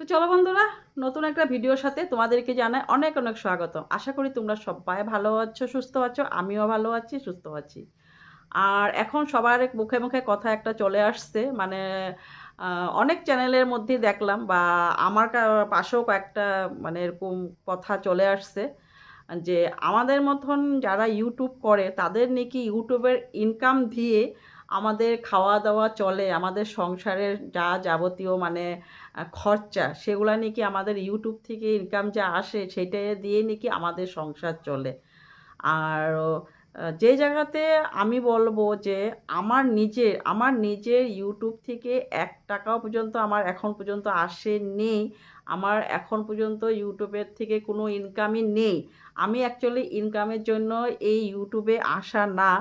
তো চলো বন্ধুরা, নতুন একটা ভিডিওর সাথে তোমাদেরকে জানাই অনেক অনেক স্বাগত আশা করি তোমরা সবাই ভালো আছো, সুস্থ আছো, আমিও ভালো আছি, সুস্থ আছি। আর এখন সবার মুখে মুখে কথা একটা চলে আসছে মানে অনেক চ্যানেলের মধ্যে দেখলাম বা আমার পাশেও কয়েকটা মানে এরকম কথা চলে আসছে যে আমাদের মতন যারা ইউটিউব করে, তাদের নাকি ইউটিউবের ইনকাম দিয়ে আমাদের খাওয়া দাওয়া চলে, আমাদের সংসারের যা যাবতীয় মানে খরচা, সেগুলো নাকি আমাদের ইউটিউব থেকে ইনকাম যা আসে সেটা দিয়ে নাকি আমাদের সংসার চলে। আর যে জায়গাতে আমি বলব যে আমার নিজের আমার নিজের ইউটিউব থেকে এক টাকাও পর্যন্ত আমার এখন পর্যন্ত আসে নেই আমার এখন পর্যন্ত ইউটিউবের থেকে কোনো ইনকামই নেই। আমি অ্যাকচুয়ালি ইনকামের জন্য এই ইউটিউবে আসা না।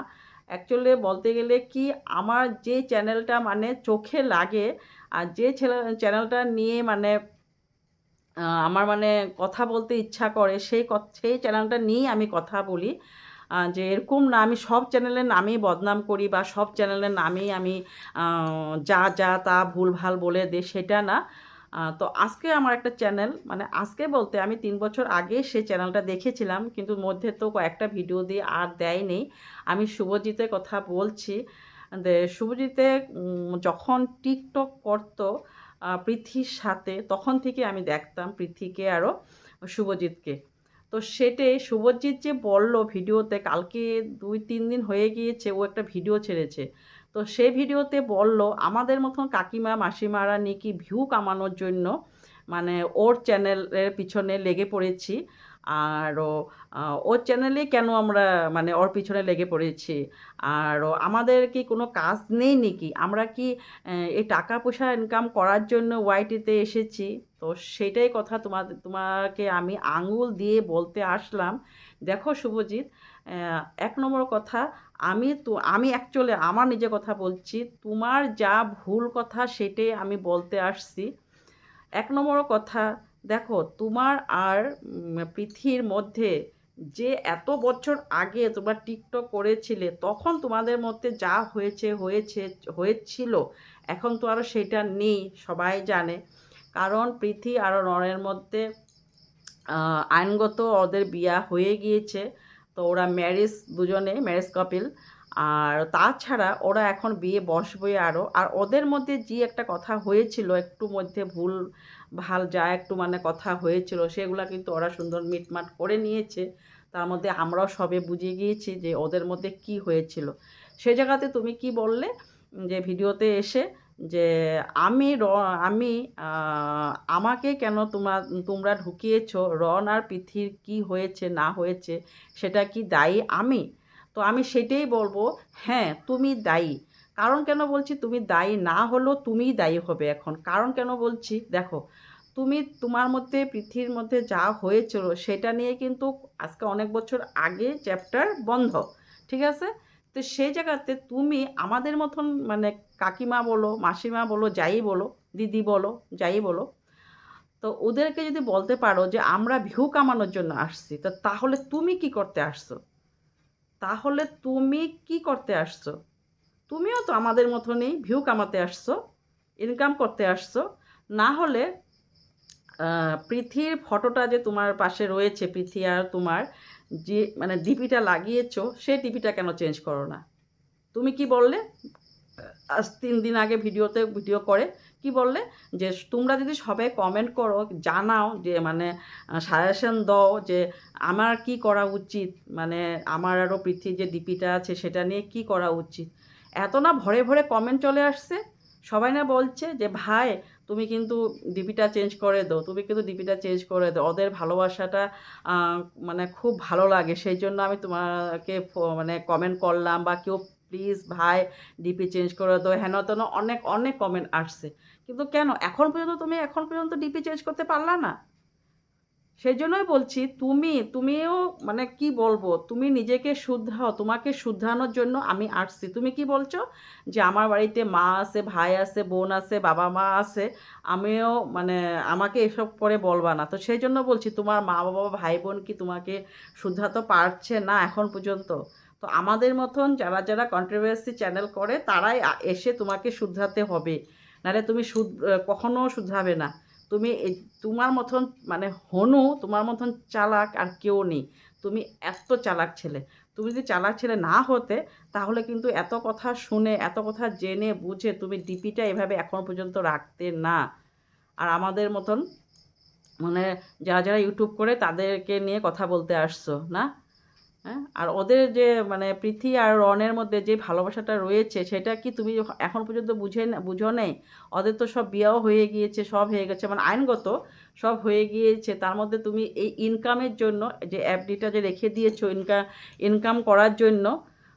অ্যাকচুয়ালি বলতে গেলে কি আমার যে চ্যানেলটা মানে চোখে লাগে, আর যে চ্যানেলটা নিয়ে মানে আমার মানে কথা বলতে ইচ্ছা করে, সেই সেই চ্যানেলটা নিয়েই আমি কথা বলি। যে এরকম না আমি সব চ্যানেলের নামেই বদনাম করি বা সব চ্যানেলের নামেই আমি যা যা, তা ভুলভাল বলে দিই, সেটা না। তো আজকে আমার একটা চ্যানেল মানে আজকে বলতে আমি তিন বছর আগে সেই চ্যানেলটা দেখেছিলাম, কিন্তু মধ্যে তো কয়েকটা ভিডিও দিয়ে আর দেয়নি। আমি শুভজিতের কথা বলছি শুভজিতে যখন টিকটক করতো পৃথির সাথে, তখন থেকে আমি দেখতাম পৃথিকে আরও শুভজিৎকে। তো সেটে শুভজিৎ যে বলল ভিডিওতে, কালকে দুই, তিন দিন হয়ে গিয়েছে, ও একটা ভিডিও ছেড়েছে। তো সে ভিডিওতে বলল, আমাদের মতন কাকিমা, মাসিমারা নাকি ভিউ কামানোর জন্য মানে ওর চ্যানেলের পিছনে লেগে পড়েছি। আর ও- চ্যানেলে কেন আমরা মানে ওর পিছনে লেগে পড়েছি? আর আমাদের কি কোনো কাজ নেই নাকি? আমরা কি এই টাকা পয়সা ইনকাম করার জন্য ওয়াইটিতে এসেছি? তো সেটাই কথা তোমাদের তোমাকে আমি আঙুল দিয়ে বলতে আসলাম। দেখো শুভজিৎ এক নম্বর কথা, আমি তো, আমি অ্যাকচুয়ালি আমার নিজে কথা বলছি, তোমার যা ভুল কথা সেটাই আমি বলতে আসছি। এক নম্বর কথা দেখো তোমার আর উম, পৃথিবীর মধ্যে যে এত বছর আগে তোমরা টিকটক করেছিলে তখন তোমাদের মধ্যে যা হয়েছে হয়েছে হয়েছিল এখন তো আরও সেটা নেই সবাই জানে। কারণ পৃথি আর নরের মধ্যে আইনগত ওদের বিয়া হয়ে গিয়েছে তো ওরা ম্যারেজ দুজনে ম্যারেজ কাপিল আর তাছাড়া ওরা এখন বিয়ে বসবে আরও আর ওদের মধ্যে যে একটা কথা হয়েছিল একটু মধ্যে ভুল ভালো যা একটু মানে কথা হয়েছিল, সেগুলো কিন্তু ওরা সুন্দর মিটমাট করে নিয়েছে। তার মধ্যে আমরাও সবে বুঝে গিয়েছি যে ওদের মধ্যে কি হয়েছিল। সে জায়গাতে তুমি কি বললে? যে ভিডিওতে এসে যে আমি র, আমি আমাকে কেন তোমরা তোমরা ঢুকিয়েছ? রন আর পৃথির কি হয়েছে, না হয়েছে, সেটা কি দায়ী আমি? তো আমি সেটাই বলব হ্যাঁ তুমি দায়ী। কারণ কেন বলছি? তুমি দায়ী না হলেও তুমিই দায়ী হবে এখন। কারণ কেন বলছি? দেখো, তুমি তোমার মধ্যে, পৃথিবীর মধ্যে যা হয়েছিল সেটা নিয়ে কিন্তু আজকে অনেক বছর আগে চ্যাপ্টার বন্ধ, ঠিক আছে? তো সেই জায়গাতে তুমি আমাদের মতন মানে কাকিমা বলো, মাসিমা বলো, যাই বলো, দিদি বলো, যাই বলো, তো ওদেরকে যদি বলতে পারো যে আমরা ভিউ কামানোর জন্য আসছি, তো তাহলে তুমি কি করতে আসছো? তাহলে তুমি কি করতে আসছো? তুমিও তো আমাদের মতনই ভিউ কামাতে আসছো ইনকাম করতে আসছো, না হলে পৃথির ফটোটা যে তোমার পাশে রয়েছে পৃথি আর তোমার যে মানে ডিপিটা লাগিয়েছো, সেই ডিপিটা কেন চেঞ্জ করো না? তুমি কি বললে? আজ তিন দিন আগে ভিডিওতে ভিডিও করে কি বললে? যে তোমরা যদি সবাই কমেন্ট করো, জানাও যে মানে সাজেশন দাও যে, আমার কি করা উচিত? মানে আমার আরও পৃথিবীর যে ডিপিটা আছে, সেটা নিয়ে কি করা উচিত? এত না ভরে ভরে কমেন্ট চলে আসছে। সবাই না বলছে যে, ভাই, তুমি কিন্তু ডিপিটা চেঞ্জ করে দাও, তুমি কিন্তু ডিপিটা চেঞ্জ করে দাও। ওদের ভালোবাসাটা মানে খুব ভালো লাগে। সেই জন্য আমি তোমাকে মানে কমেন্ট করলাম বা কেউ প্লিজ ভাই ডিপি চেঞ্জ করে দাও। হেন তেন অনেক অনেক কমেন্ট আসছে। কিন্তু কেন? এখন পর্যন্ত তুমি, এখন পর্যন্ত ডিপি চেঞ্জ করতে পারলা না? সেই জন্যই বলছি, তুমি, তুমিও মানে কি বলব, তুমি নিজেকে শুধরাও তোমাকে শুধরানোর জন্য আমি আসছি। তুমি কি বলছো? যে আমার বাড়িতে মা আছে, ভাই আছে, বোন আছে, বাবা মা আছে, আমিও মানে আমাকে এসব করে বলবা না। তো সেই জন্য বলছি, তোমার মা বাবা, ভাই বোন কি তোমাকে শুধরাতে পারছে না এখন পর্যন্ত? তো আমাদের মতন যারা যারা কন্ট্রোভার্সি চ্যানেল করে, তারাই এসে তোমাকে শুধরাতে হবে। নাহলে তুমি শুধ, কখনো শুধরাবে না। তুমি তোমার মতন মানে হনু তোমার মতন চালাক আর কেউ নেই। তুমি এত চালাক ছেলে। তুমি যদি চালাক ছেলে না হতে, তাহলে কিন্তু এত কথা শুনে, এত কথা জেনে, বুঝে তুমি ডিপিটা এভাবে এখন পর্যন্ত রাখতে না। আর আমাদের মতন মানে যারা যারা ইউটিউব করে তাদেরকে নিয়ে কথা বলতে আসছো, না? হ্যাঁ? আর ওদের যে মানে পৃথি আর রনের মধ্যে যে ভালোবাসাটা রয়েছে, সেটা কি তুমি এখন পর্যন্ত বুঝে না- বুঝো নেই? ওদের তো সব বিয়েও হয়ে গিয়েছে, সব হয়ে গেছে মানে আইনগত সব হয়ে গিয়েছে। তার মধ্যে তুমি এই ইনকামের জন্য, যে এফডিটা যে রেখে দিয়েছ ইনকাম ইনকাম করার জন্য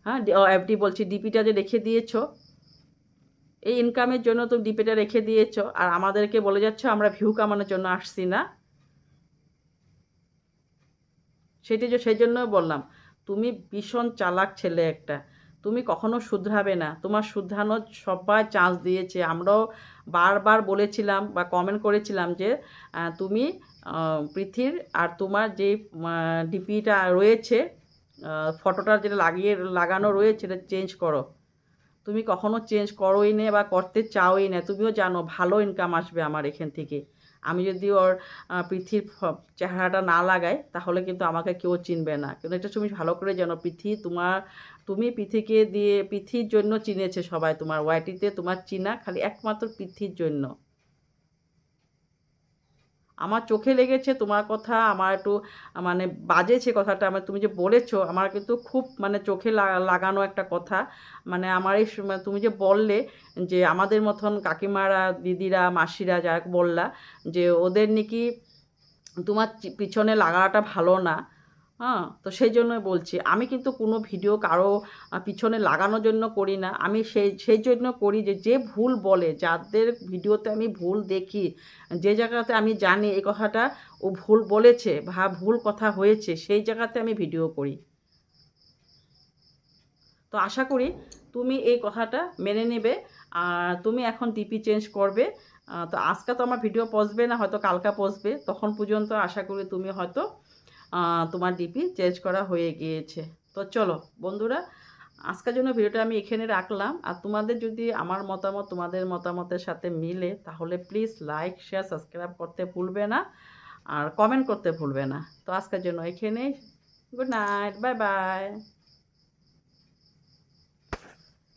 হ্যাঁ এফডি বলছি ডিপিটা যে রেখে দিয়েছ, এই ইনকামের জন্য তুমি ডিপিটা রেখে দিয়েছ। আর আমাদেরকে বলে যাচ্ছ, আমরা ভিউ কামানোর জন্য আসছি না। সেটি যে সেই জন্য বললাম, তুমি ভীষণ চালাক ছেলে একটা। তুমি কখনো শুধরাবে না। তোমার শুধরানোর সবাই চান্স দিয়েছে। আমরাও বারবার বলেছিলাম বা কমেন্ট করেছিলাম যে তুমি পৃথির আর তোমার যে ডিপিটা রয়েছে ফটোটা যেটা লাগিয়ে, লাগানো রয়েছে, সেটা চেঞ্জ করো। তুমি কখনো চেঞ্জ করোই না বা করতে চাওই না, তুমিও জানো ভালো ইনকাম আসবে আমার এখান থেকে। আমি যদি ওর পৃথির চেহারাটা না লাগাই, তাহলে কিন্তু আমাকে কেউ চিনবে না। কিন্তু এটা তুমি ভালো করে জানো, পৃথি, তোমার, তুমি পৃথিকে দিয়ে, পৃথির জন্য চিনেছে সবাই। তোমার ওয়াইটিতে তোমার চিনা খালি একমাত্র পৃথির জন্য। আমার চোখে লেগেছে তোমার কথা, আমার একটু মানে বাজেছে কথাটা, আমার তুমি যে বলেছ, আমার কিন্তু খুব মানে চোখে লাগা- লাগানো একটা কথা। মানে আমার এই তুমি যে বললে যে আমাদের মতন কাকিমারা, দিদিরা, মাসিরা যারা বললা যে ওদের নাকি তোমার পিছনে লাগাটা ভালো না। হ্যাঁ তো সেই জন্যই বলছি। আমি কিন্তু কোনো ভিডিও কারও পিছনে লাগানোর জন্য করি না। আমি সেই সেই জন্য করি যে যে ভুল বলে, যাদের ভিডিওতে আমি ভুল দেখি, যে জায়গাতে আমি জানি এই কথাটা ও ভুল বলেছে বা ভুল কথা হয়েছে, সেই জায়গাতে আমি ভিডিও করি। তো আশা করি তুমি এই কথাটা মেনে নেবে, আর তুমি এখন ডিপি চেঞ্জ করবে। তো আজকে তো আমার ভিডিও পসবে না, হয়তো কালকা পসবে তখন পর্যন্ত আশা করি তুমি হয়তো তোমার ডিপি চেঞ্জ করা হয়ে গিয়েছে। তো চলো বন্ধুরা, আজকের জন্য ভিডিওটা আমি এখানে রাখলাম। আর তোমাদের যদি আমার মতামত, তোমাদের মতামতের সাথে মিলে, তাহলে প্লিজ লাইক শেয়ার সাবস্ক্রাইব করতে ভুলবে না। আর কমেন্ট করতে ভুলবে না। তো আজকের জন্য এখানেই। Good night bye bye